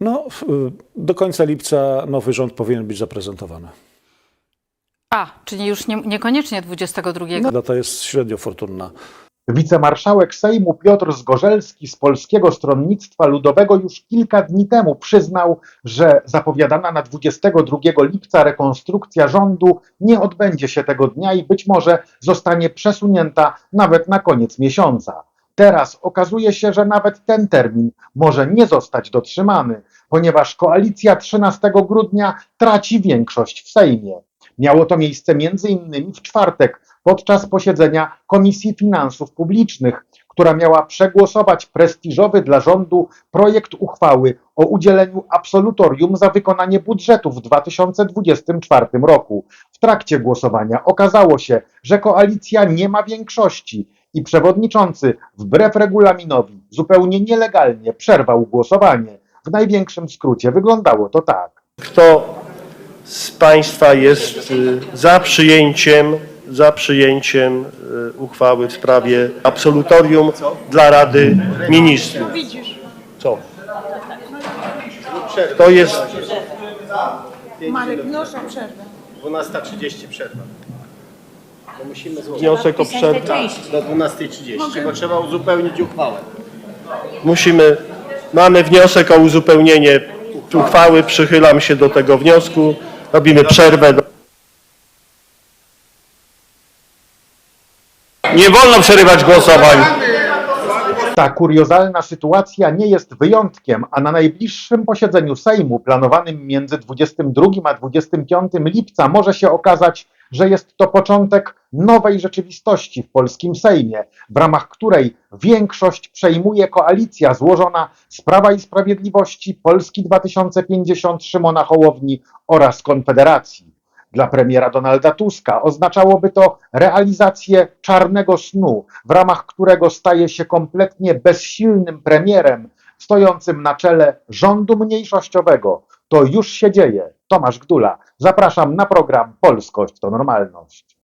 No, do końca lipca nowy rząd powinien być zaprezentowany. A, czyli już nie, niekoniecznie 22. No, data jest średnio fortunna. Wicemarszałek Sejmu Piotr Zgorzelski z Polskiego Stronnictwa Ludowego już kilka dni temu przyznał, że zapowiadana na 22 lipca rekonstrukcja rządu nie odbędzie się tego dnia i być może zostanie przesunięta nawet na koniec miesiąca. Teraz okazuje się, że nawet ten termin może nie zostać dotrzymany, ponieważ koalicja 13 grudnia traci większość w Sejmie. Miało to miejsce innymi w czwartek podczas posiedzenia Komisji Finansów Publicznych, która miała przegłosować prestiżowy dla rządu projekt uchwały o udzieleniu absolutorium za wykonanie budżetu w 2024 roku. W trakcie głosowania okazało się, że koalicja nie ma większości i przewodniczący, wbrew regulaminowi, zupełnie nielegalnie przerwał głosowanie. W największym skrócie wyglądało to tak. Kto z Państwa jest y, za przyjęciem, za przyjęciem y, uchwały w sprawie absolutorium dla Rady Ministrów? Co? To jest Marek, wnoszę przerwę. 12.30 przerwa. Bo musimy złożyć wniosek o przerwę. do 12.30, bo trzeba uzupełnić uchwałę. Musimy, mamy wniosek o uzupełnienie uchwały, przychylam się do tego wniosku. Robimy przerwę. do- Nie wolno przerywać głosowań. Ta kuriozalna sytuacja nie jest wyjątkiem, a na najbliższym posiedzeniu Sejmu, planowanym między 22 a 25 lipca, może się okazać, że jest to początek nowej rzeczywistości w polskim Sejmie, w ramach której większość przejmuje koalicja złożona z Prawa i Sprawiedliwości, Polski 2050 Szymona Hołowni oraz Konfederacji. Dla premiera Donalda Tuska oznaczałoby to realizację czarnego snu, w ramach którego staje się kompletnie bezsilnym premierem stojącym na czele rządu mniejszościowego. To już się dzieje. Tomasz Gdula. Zapraszam na program Polskość to normalność.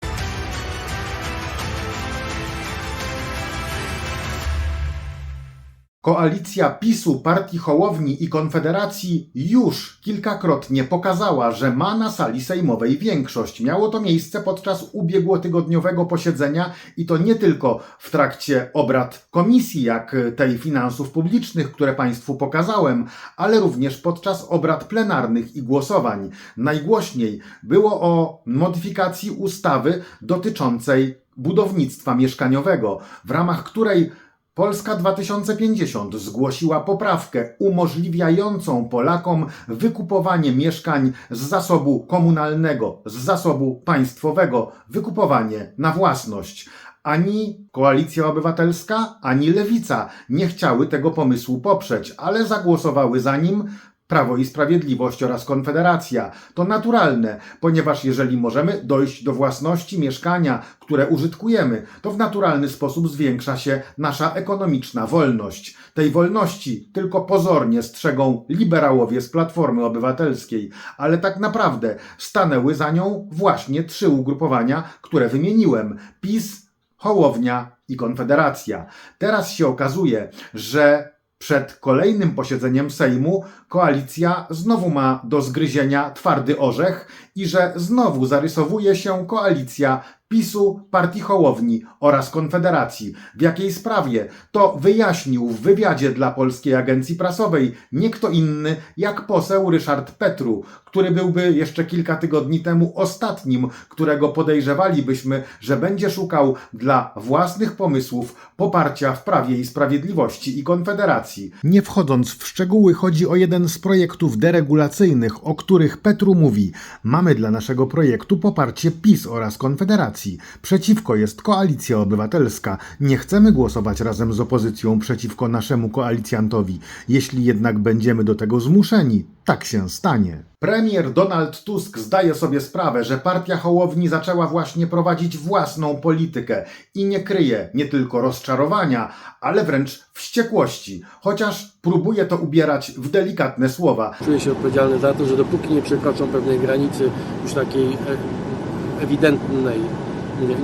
Koalicja PiSu, Partii Hołowni i Konfederacji już kilkakrotnie pokazała, że ma na sali sejmowej większość. Miało to miejsce podczas ubiegłotygodniowego posiedzenia i to nie tylko w trakcie obrad komisji, jak tej finansów publicznych, które Państwu pokazałem, ale również podczas obrad plenarnych i głosowań. Najgłośniej było o modyfikacji ustawy dotyczącej budownictwa mieszkaniowego, w ramach której Polska 2050 zgłosiła poprawkę umożliwiającą Polakom wykupowanie mieszkań z zasobu komunalnego, z zasobu państwowego, wykupowanie na własność. Ani Koalicja Obywatelska, ani Lewica nie chciały tego pomysłu poprzeć, ale zagłosowały za nim Prawo i Sprawiedliwość oraz Konfederacja. To naturalne, ponieważ jeżeli możemy dojść do własności mieszkania, które użytkujemy, to w naturalny sposób zwiększa się nasza ekonomiczna wolność. Tej wolności tylko pozornie strzegą liberałowie z Platformy Obywatelskiej, ale tak naprawdę stanęły za nią właśnie trzy ugrupowania, które wymieniłem: PiS, Hołownia i Konfederacja. Teraz się okazuje, że przed kolejnym posiedzeniem Sejmu koalicja znowu ma do zgryzienia twardy orzech i że znowu zarysowuje się koalicja PiSu, Partii Hołowni oraz Konfederacji. W jakiej sprawie? To wyjaśnił w wywiadzie dla Polskiej Agencji Prasowej nie kto inny jak poseł Ryszard Petru, który byłby jeszcze kilka tygodni temu ostatnim, którego podejrzewalibyśmy, że będzie szukał dla własnych pomysłów poparcia w Prawie i Sprawiedliwości i Konfederacji. Nie wchodząc w szczegóły, chodzi o jeden z projektów deregulacyjnych, o których Petru mówi: Mamy dla naszego projektu poparcie PiS oraz Konfederacji. Przeciwko jest Koalicja Obywatelska. Nie chcemy głosować razem z opozycją przeciwko naszemu koalicjantowi. Jeśli jednak będziemy do tego zmuszeni, tak się stanie. Premier Donald Tusk zdaje sobie sprawę, że partia Hołowni zaczęła właśnie prowadzić własną politykę i nie kryje nie tylko rozczarowania, ale wręcz wściekłości, chociaż próbuje to ubierać w delikatne słowa. Czuję się odpowiedzialny za to, że dopóki nie przekroczą pewnej granicy już takiej e- ewidentnej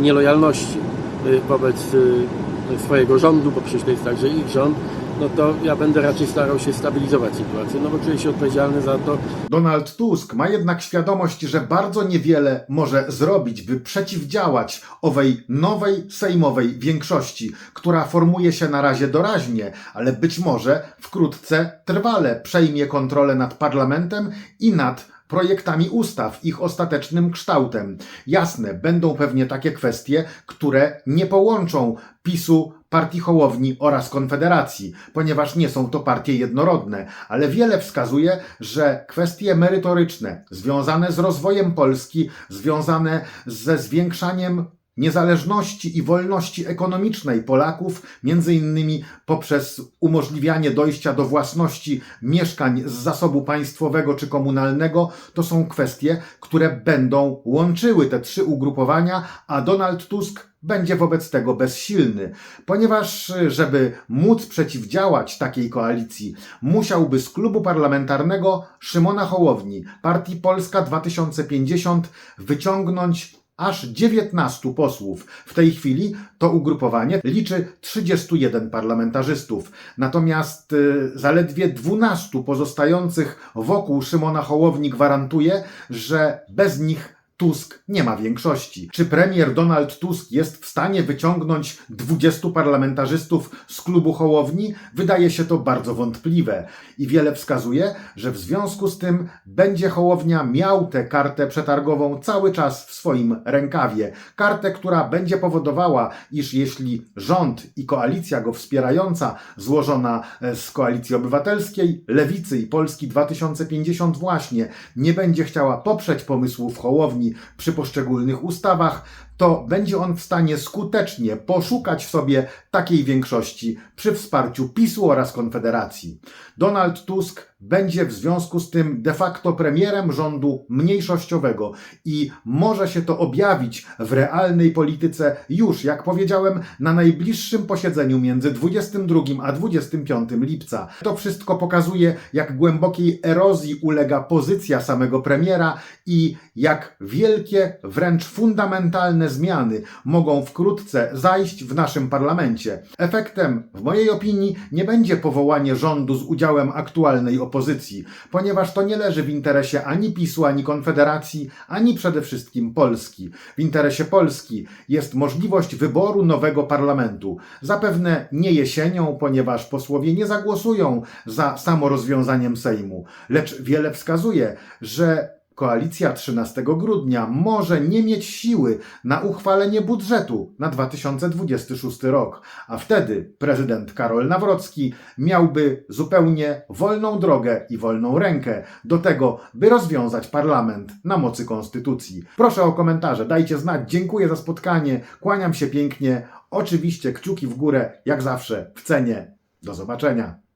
nielojalności y, wobec y, swojego rządu, bo przecież to jest także ich rząd, no to ja będę raczej starał się stabilizować sytuację, no bo czuję się odpowiedzialny za to, Donald Tusk ma jednak świadomość, że bardzo niewiele może zrobić, by przeciwdziałać owej nowej sejmowej większości, która formuje się na razie doraźnie, ale być może wkrótce trwale przejmie kontrolę nad parlamentem i nad projektami ustaw, ich ostatecznym kształtem. Jasne, będą pewnie takie kwestie, które nie połączą PiSu, Partii Hołowni oraz Konfederacji, ponieważ nie są to partie jednorodne, ale wiele wskazuje, że kwestie merytoryczne związane z rozwojem Polski, związane ze zwiększaniem niezależności i wolności ekonomicznej Polaków, między innymi poprzez umożliwianie dojścia do własności mieszkań z zasobu państwowego czy komunalnego, to są kwestie, które będą łączyły te trzy ugrupowania, a Donald Tusk będzie wobec tego bezsilny, ponieważ żeby móc przeciwdziałać takiej koalicji, musiałby z klubu parlamentarnego Szymona Hołowni, partii Polska 2050 wyciągnąć aż 19 posłów. W tej chwili to ugrupowanie liczy 31 parlamentarzystów. Natomiast y, zaledwie 12 pozostających wokół Szymona Hołowni gwarantuje, że bez nich Tusk nie ma większości. Czy premier Donald Tusk jest w stanie wyciągnąć 20 parlamentarzystów z klubu Hołowni? Wydaje się to bardzo wątpliwe i wiele wskazuje, że w związku z tym będzie Hołownia miał tę kartę przetargową cały czas w swoim rękawie. Kartę, która będzie powodowała, iż jeśli rząd i koalicja go wspierająca, złożona e, z koalicji obywatelskiej, lewicy i Polski 2050 właśnie, nie będzie chciała poprzeć pomysłów Hołowni przy poszczególnych ustawach, to będzie on w stanie skutecznie poszukać sobie takiej większości przy wsparciu PiSu oraz Konfederacji. Donald Tusk będzie w związku z tym de facto premierem rządu mniejszościowego i może się to objawić w realnej polityce już, jak powiedziałem, na najbliższym posiedzeniu między 22 a 25 lipca. To wszystko pokazuje, jak głębokiej erozji ulega pozycja samego premiera i jak wielkie, wręcz fundamentalne zmiany mogą wkrótce zajść w naszym parlamencie. Efektem, w mojej opinii, nie będzie powołanie rządu z udziałem aktualnej opozycji, ponieważ to nie leży w interesie ani PiSu, ani Konfederacji, ani przede wszystkim Polski. W interesie Polski jest możliwość wyboru nowego parlamentu. Zapewne nie jesienią, ponieważ posłowie nie zagłosują za samorozwiązaniem Sejmu, lecz wiele wskazuje, że Koalicja 13 grudnia może nie mieć siły na uchwalenie budżetu na 2026 rok, a wtedy prezydent Karol Nawrocki miałby zupełnie wolną drogę i wolną rękę do tego, by rozwiązać parlament na mocy konstytucji. Proszę o komentarze, dajcie znać. Dziękuję za spotkanie, kłaniam się pięknie. Oczywiście kciuki w górę, jak zawsze, w cenie. Do zobaczenia.